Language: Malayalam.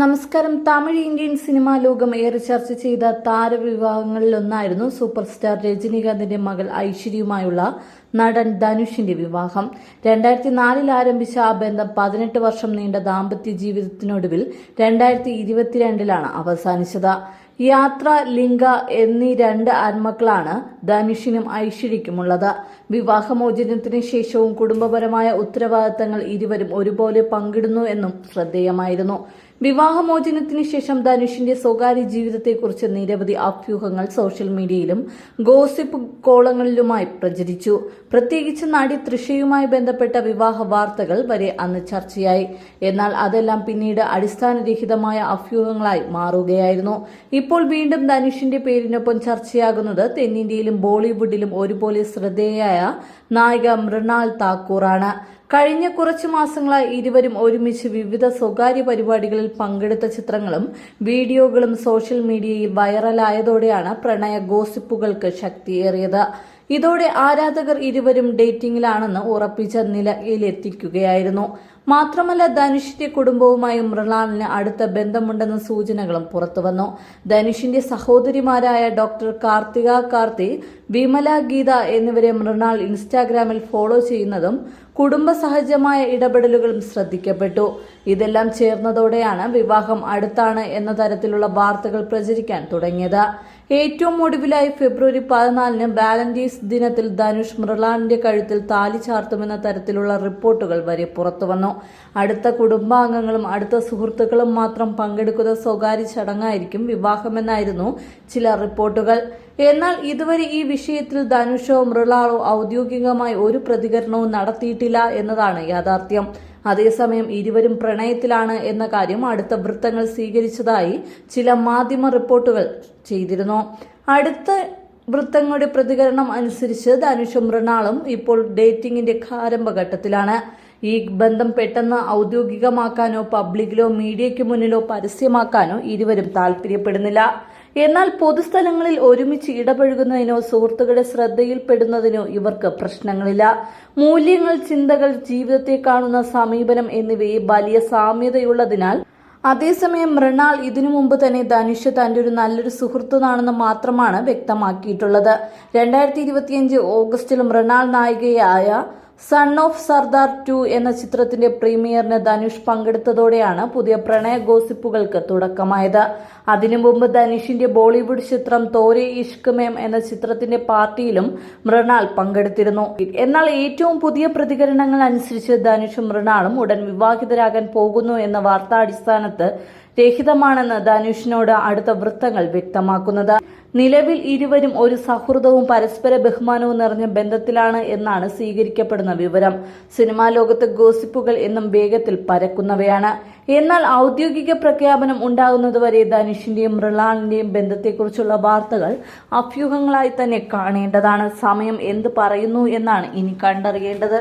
നമസ്കാരം. തമിഴ് ഇന്ത്യൻ സിനിമാ ലോകം ഏറെ ചർച്ച ചെയ്ത താരവിവാഹങ്ങളിലൊന്നായിരുന്നു സൂപ്പർ സ്റ്റാർ രജനീകാന്തിന്റെ മകൾ ഐശ്വര്യയുമായുള്ള നടൻ ധനുഷിന്റെ വിവാഹം. രണ്ടായിരത്തി നാലിൽ ആരംഭിച്ച ആ ബന്ധം പതിനെട്ട് വർഷം നീണ്ട ദാമ്പത്യ ജീവിതത്തിനൊടുവിൽ രണ്ടായിരത്തി ഇരുപത്തിരണ്ടിലാണ് അവസാനിച്ചത്. യാത്ര ലിംഗ എന്നീ രണ്ട് ആത്മക്കളാണ് ധനുഷിനും ഐശ്വര്യയ്ക്കുമുള്ളത് വിവാഹമോചനത്തിന് ശേഷവും കുടുംബപരമായ ഉത്തരവാദിത്തങ്ങൾ ഇരുവരും ഒരുപോലെ പങ്കിടുന്നു എന്നും ശ്രദ്ധേയമായിരുന്നു. വിവാഹമോചനത്തിന് ശേഷം ധനുഷിന്റെ സ്വകാര്യ ജീവിതത്തെക്കുറിച്ച് നിരവധി അഭ്യൂഹങ്ങൾ സോഷ്യൽ മീഡിയയിലും ഗോസിപ്പ് കോളങ്ങളിലുമായി പ്രചരിച്ചു. പ്രത്യേകിച്ച് നടി തൃഷയുമായി ബന്ധപ്പെട്ട വിവാഹ വാർത്തകൾ വരെ അന്ന് ചർച്ചയായി. എന്നാൽ അതെല്ലാം പിന്നീട് അടിസ്ഥാനരഹിതമായ അഭ്യൂഹങ്ങളായി മാറുകയായിരുന്നു. ഇപ്പോൾ വീണ്ടും ധനുഷിന്റെ പേരിനൊപ്പം ചർച്ചയാകുന്നത് തെന്നിന്ത്യയിലും ബോളിവുഡിലും ഒരുപോലെ ശ്രദ്ധേയയായ നായിക മൃണാൾ താക്കൂറാണ്. കഴിഞ്ഞ കുറച്ചു മാസങ്ങളായി ഇരുവരും ഒരുമിച്ച് വിവിധ സ്വകാര്യ പരിപാടികളിൽ പങ്കെടുത്ത ചിത്രങ്ങളും വീഡിയോകളും സോഷ്യൽ മീഡിയയിൽ വൈറലായതോടെയാണ് പ്രണയ ഗോസിപ്പുകൾക്ക് ശക്തിയേറിയത്. ഇതോടെ ആരാധകർ ഇരുവരും ഡേറ്റിംഗിലാണെന്ന് ഉറപ്പിച്ച നിലയിലെത്തിക്കുകയായിരുന്നു. മാത്രമല്ല ധനുഷിന്റെ കുടുംബവുമായി മൃണാളിന് അടുത്ത ബന്ധമുണ്ടെന്ന സൂചനകളും പുറത്തുവന്നു. ധനുഷിന്റെ സഹോദരിമാരായ ഡോക്ടർ കാർത്തിക കാർത്തി വിമല ഗീത എന്നിവരെ മൃണാൾ ഇൻസ്റ്റാഗ്രാമിൽ ഫോളോ ചെയ്യുന്നതും കുടുംബസഹജമായ ഇടപെടലുകളും ശ്രദ്ധിക്കപ്പെട്ടു. ഇതെല്ലാം ചേർന്നതോടെയാണ് വിവാഹം അടുത്താണ് എന്ന തരത്തിലുള്ള വാർത്തകൾ പ്രചരിക്കാൻ തുടങ്ങിയത്. ഏറ്റവും ഒടുവിലായി ഫെബ്രുവരി പതിനാലിന് ബാലന്റീസ് ദിനത്തിൽ ധനുഷ് മൃളാലിന്റെ കഴുത്തിൽ താലി ചാർത്തുമെന്ന തരത്തിലുള്ള റിപ്പോർട്ടുകൾ വരെ പുറത്തുവന്നു. അടുത്ത കുടുംബാംഗങ്ങളും അടുത്ത സുഹൃത്തുക്കളും മാത്രം പങ്കെടുക്കുന്ന സ്വകാര്യ ചടങ്ങായിരിക്കും വിവാഹമെന്നായിരുന്നു ചില റിപ്പോർട്ടുകൾ. എന്നാൽ ഇതുവരെ ഈ വിഷയത്തിൽ ധനുഷോ മൃളാളോ ഔദ്യോഗികമായി ഒരു പ്രതികരണവും നടത്തിയിട്ടില്ല എന്നതാണ് യാഥാർത്ഥ്യം. അതേസമയം ഇരുവരും പ്രണയത്തിലാണ് എന്ന കാര്യം അടുത്ത വൃത്തങ്ങൾ സ്വീകരിച്ചതായി ചില മാധ്യമ റിപ്പോർട്ടുകൾ ചെയ്തിരുന്നു. അടുത്ത വൃത്തങ്ങളുടെ പ്രതികരണം അനുസരിച്ച് ധനുഷും മൃണാളും ഇപ്പോൾ ഡേറ്റിംഗിന്റെ ആരംഭഘട്ടത്തിലാണ്. ഈ ബന്ധം പെട്ടെന്ന് ഔദ്യോഗികമാക്കാനോ പബ്ലിക്കിലോ മീഡിയയ്ക്ക് മുന്നിലോ പരസ്യമാക്കാനോ ഇരുവരും താല്പര്യപ്പെടുന്നില്ല. എന്നാൽ പൊതുസ്ഥലങ്ങളിൽ ഒരുമിച്ച് ഇടപഴകുന്നതിനോ സുഹൃത്തുക്കളുടെ ശ്രദ്ധയിൽപ്പെടുന്നതിനോ ഇവർക്ക് പ്രശ്നങ്ങളില്ല. മൂല്യങ്ങൾ ചിന്തകൾ ജീവിതത്തെ കാണുന്ന സമീപനം എന്നിവയെ വലിയ സാമ്യതയുള്ളതിനാൽ അതേസമയം മൃണാൾ ഇതിനു മുമ്പ് തന്നെ ധനുഷ് തന്റെ ഒരു നല്ലൊരു സുഹൃത്തുനാണെന്ന് മാത്രമാണ് വ്യക്തമാക്കിയിട്ടുള്ളത്. രണ്ടായിരത്തി ഇരുപത്തിയഞ്ച് ഓഗസ്റ്റിൽ മൃണാൾ നായികയായ സൺ ഓഫ് സർദാർ ടു എന്ന ചിത്രത്തിന്റെ പ്രീമിയറിന് ധനുഷ് പങ്കെടുത്തതോടെയാണ് പുതിയ പ്രണയ ഗോസിപ്പുകൾക്ക് തുടക്കമായത്. അതിനു മുമ്പ് ധനുഷിന്റെ ബോളിവുഡ് ചിത്രം തോരെ ഇഷ്ക് മേം എന്ന ചിത്രത്തിന്റെ പാർട്ടിയിലും മൃണാൾ പങ്കെടുത്തിരുന്നു. എന്നാൽ ഏറ്റവും പുതിയ പ്രതികരണങ്ങൾ അനുസരിച്ച് ധനുഷും മൃണാളും ഉടൻ വിവാഹിതരാകാൻ പോകുന്നു എന്ന വാർത്താടിസ്ഥാനത്ത് രഹിതമാണെന്ന് ധനുഷിനോട് അടുത്ത വൃത്തങ്ങൾ വ്യക്തമാക്കുന്നത്. നിലവിൽ ഇരുവരും ഒരു സൗഹൃദവും പരസ്പര ബഹുമാനവും നിറഞ്ഞ ബന്ധത്തിലാണ് എന്നാണ് സ്വീകരിക്കപ്പെടുന്ന വിവരം. സിനിമാ ലോകത്ത് ഗോസിപ്പുകൾ എന്നും വേഗത്തിൽ പരക്കുന്നവയാണ്. എന്നാൽ ഔദ്യോഗിക പ്രഖ്യാപനം ഉണ്ടാകുന്നതുവരെ ധനുഷിന്റെയും മൃളാളിന്റെയും ബന്ധത്തെക്കുറിച്ചുള്ള വാർത്തകൾ അഭ്യൂഹങ്ങളായി തന്നെ കാണേണ്ടതാണ്. സമയം എന്ത് പറയുന്നു എന്നാണ് ഇനി കണ്ടറിയേണ്ടത്.